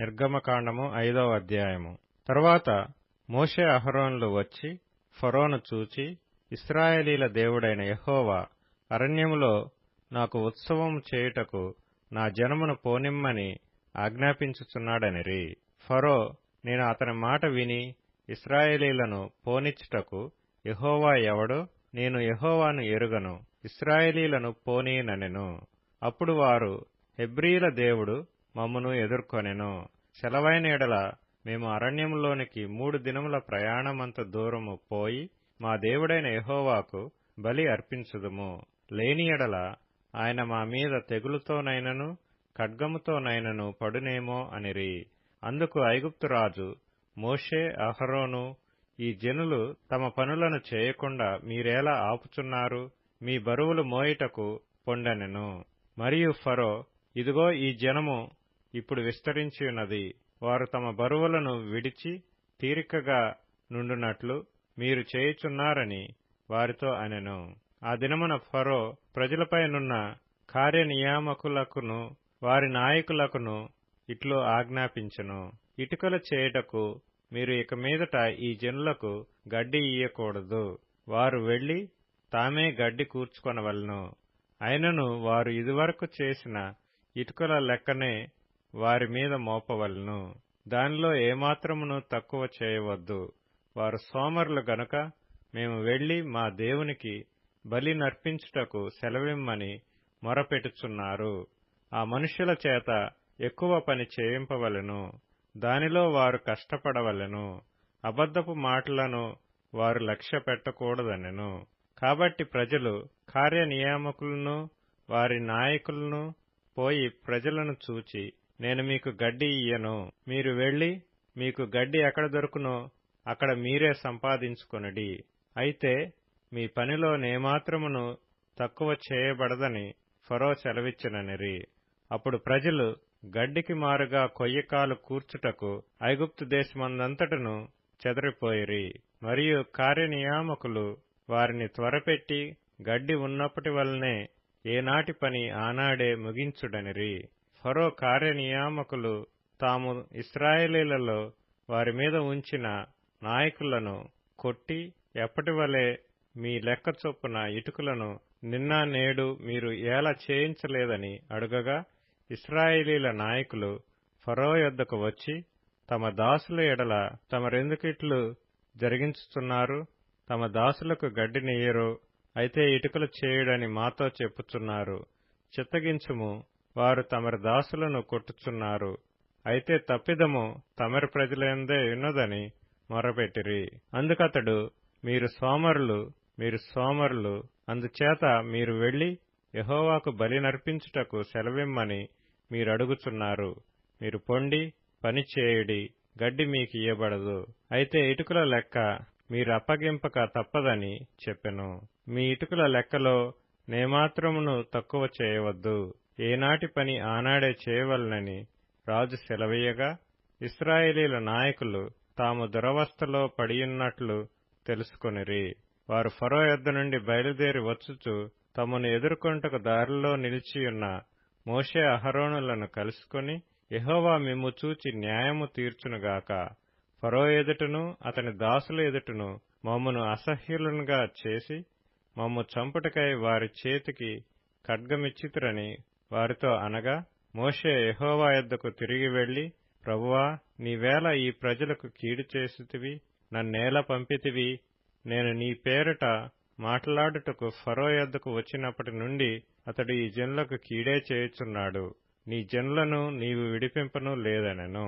నిర్గమకాండము ఐదవ అధ్యాయము. తరువాత మోషే అహరోన్లు వచ్చి ఫరోను చూచి ఇస్రాయేలీల దేవుడైన యహోవా అరణ్యములో నాకు ఉత్సవం చేయుటకు నా జనమును పోనిమ్మని ఆజ్ఞాపించుచున్నాడనిరి. ఫరో నేను అతని మాట విని ఇస్రాయేలీలను పోనిచ్చుటకు యహోవా ఎవడో నేను యహోవాను ఎరుగను ఇస్రాయేలీలను పోనీననెను. అప్పుడు వారు హెబ్రీల దేవుడు మమ్మను ఎదుర్కొనెను. సెలవైన ఎడల మేము అరణ్యంలోనికి మూడు దినముల ప్రయాణమంత దూరము పోయి మా దేవుడైన ఎహోవాకు బలి అర్పించుదుము. లేని ఎడల ఆయన మా మీద తెగులుతోనైనను ఖడ్గముతోనైనను పడునేమో అనిరి. అందుకు ఐగుప్తురాజు మోషే అహరోను ఈ జనులు తమ పనులను చేయకుండా మీరేలా ఆపుచున్నారు? మీ బరువులు మోయుటకు పొండెనెను. మరియు ఫరో ఇదిగో ఈ జనము ఇప్పుడు విస్తరించి ఉన్నది. వారు తమ బరువులను విడిచి తీరికగా నుండునట్లు మీరు చేయుచున్నారని వారితో అనెను. ఆ దినమున ఫరో ప్రజలపైనున్న కార్యనియామకులకును వారి నాయకులకును ఇట్లు ఆజ్ఞాపించెను. ఇటుకలు చేయుటకు మీరు ఇక మీదట ఈ జనులకు గడ్డి ఇయ్యకూడదు. వారు వెళ్ళి తామే గడ్డి కూర్చుకొనవలను. అయినను వారు ఇదివరకు చేసిన ఇటుకల లెక్కనే వారి మీద మోపవలను. దానిలో ఏమాత్రమును తక్కువ చేయవద్దు. వారు సోమరులు గనుక మేము వెళ్ళి మా దేవునికి బలి నర్పించుటకు సెలవిమ్మని మొరపెట్టుచున్నారు. ఆ మనుష్యుల చేత ఎక్కువ పని చేయింపవలెను. దానిలో వారు కష్టపడవలెను. అబద్ధపు మాటలను వారు లక్ష్య పెట్టకూడదనెను కాబట్టి ప్రజలు కార్యనియామకులను వారి నాయకులను పోయి ప్రజలను చూచి నేను మీకు గడ్డి ఇయ్యను. మీరు వెళ్ళి మీకు గడ్డి ఎక్కడ దొరుకునో అక్కడ మీరే సంపాదించుకొనడి. అయితే మీ పనిలో నేమాత్రమును తక్కువ చేయబడదని ఫరో సెలవిచ్చిననిరి. అప్పుడు ప్రజలు గడ్డికి మారుగా కొయ్యకాలు కూర్చుటకు ఐగుప్తు దేశమందంతటను చెదరిపోయిరి. మరియు కార్యనియామకులు వారిని త్వరపెట్టి గడ్డి ఉన్నప్పటి వల్లనే ఏనాటి పని ఆనాడే ముగించుడనిరి. ఫరో కార్యనియామకులు తాము ఇస్రాయేలీలలో వారి మీద ఉంచిన నాయకులను కొట్టి ఎప్పటివలే మీ లెక్క చొప్పున ఇటుకలను నిన్న నేడు మీరు ఎలా చేయించలేదని అడుగగా ఇస్రాయేలీల నాయకులు ఫరో యొద్దకు వచ్చి తమ దాసుల ఎడల తమరెందుకిట్లు జరిగించుతున్నారు? తమ దాసులకు గడ్డినియ్యరు అయితే ఇటుకలు చేయుడని మాతో చెప్పుచున్నారు. చిత్తగించుము వారు తమరి దాసులను కొట్టుచున్నారు. అయితే తప్పిదము తమరి ప్రజలందే ఉన్నదని మొరపెట్టిరి. అందుకతడు మీరు సోమరులు మీరు సోమరులు అందుచేత మీరు వెళ్ళి యహోవాకు బలి నర్పించుటకు సెలవిమ్మని మీరు అడుగుచున్నారు మీరు పొండి పని చేయుడి గడ్డి మీకు ఇయ్యబడదు. అయితే ఇటుకల లెక్క మీరు అప్పగింపక తప్పదని చెప్పెను. మీ ఇటుకల లెక్కలో నేమాత్రమును తక్కువ చేయవద్దు. ఏనాటి పని ఆనాడే చేయవలనని రాజు సెలవీయగా ఇస్రాయేలీల నాయకులు తాము దురవస్థలో పడియున్నట్లు తెలుసుకొనిరి. వారు ఫరో యొద్ద నుండి బయలుదేరి వచ్చుచు తమను ఎదుర్కొంటకు దారిలో నిలిచియున్న మోషే అహరోనులను కలుసుకొని యహోవా మిమ్ము చూచి న్యాయము తీర్చునుగాక. ఫరో ఎదుటను అతని దాసుల ఎదుటను మమ్మను అసహ్యులనుగా చేసి మమ్ము చంపుటకై వారి చేతికి ఖడ్గమిచ్చితురని వారితో అనగా మోషే యహోవా యొద్దకు తిరిగి వెళ్ళి ప్రభువా నీవేళ ఈ ప్రజలకు కీడు చేసితివి నన్నేల పంపితివి. నేను నీ పేరట మాట్లాడుటకు ఫరో యొద్దకు వచ్చినప్పటి నుండి అతడు ఈ జనులకు కీడే చేయుచున్నాడు. నీ జనులను నీవు విడిపింపను లేదనెను.